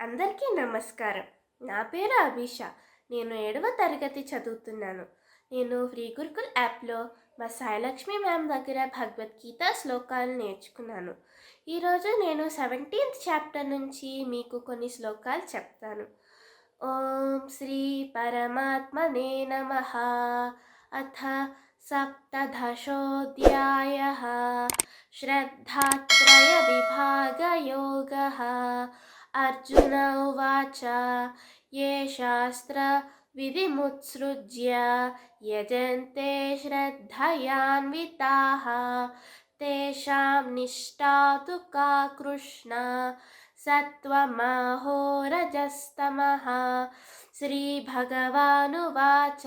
అందరికీ నమస్కారం. నా పేరు అభిష. నేను ఏడవ తరగతి చదువుతున్నాను. నేను ఫ్రీ గురుకుల్ యాప్లో మా సాయిలక్ష్మి మ్యామ్ దగ్గర భగవద్గీత శ్లోకాలు నేర్చుకున్నాను. ఈరోజు నేను సెవెంటీన్త్ చాప్టర్ నుంచి మీకు కొన్ని శ్లోకాలు చెప్తాను. ఓం శ్రీ పరమాత్మనే నమ. అథ సప్తదశోధ్యాయ. శ్రద్ధాత్రయ విభాగయోగ. अर्जुन उवाच ये शास्त्रविधिमुत्सृज्य यजन्ते श्रद्धयान्विताः, तेषां निष्ठा तु का कृष्ण सत्त्वमहोरजस्तमः श्रीभगवानुवाच,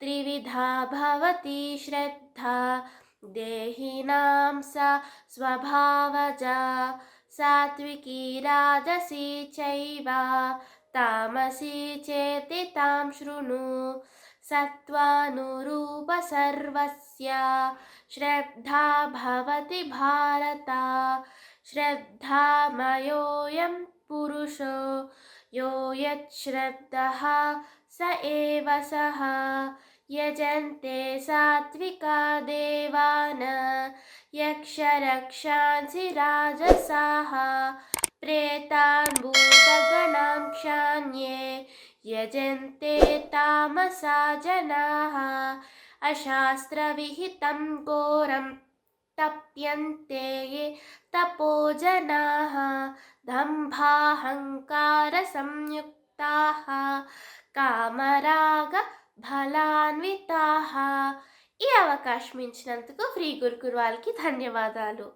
त्रिविधा भवति श्रद्धा, देहिनां सा स्वभावजा। सात्विकी राजसी चैव, तामसी चेति तां शृणु। सत्त्वानुरूपसर्वस्य श्रद्धा भवति भारत। श्रद्धामयोऽयं पुरुषो, यो यच्छ्रद्धः स एव सः। यजन्ते सात्विका देवान् यक्षरक्षांसि राजसाः प्रेतान् भूतगणां क्षान्ये यजन्ते तामसा जनाः अशास्त्रविहितं घोरं तप्यन्ते ये तपो जनाः दम्भाहङ्कारसंयुक्ताः कामराग ఫలాన్వితాహ ఈ అవకాశం ఇచ్చినందుకు ఫ్రీ గురుకురు వాళ్ళకి ధన్యవాదాలు.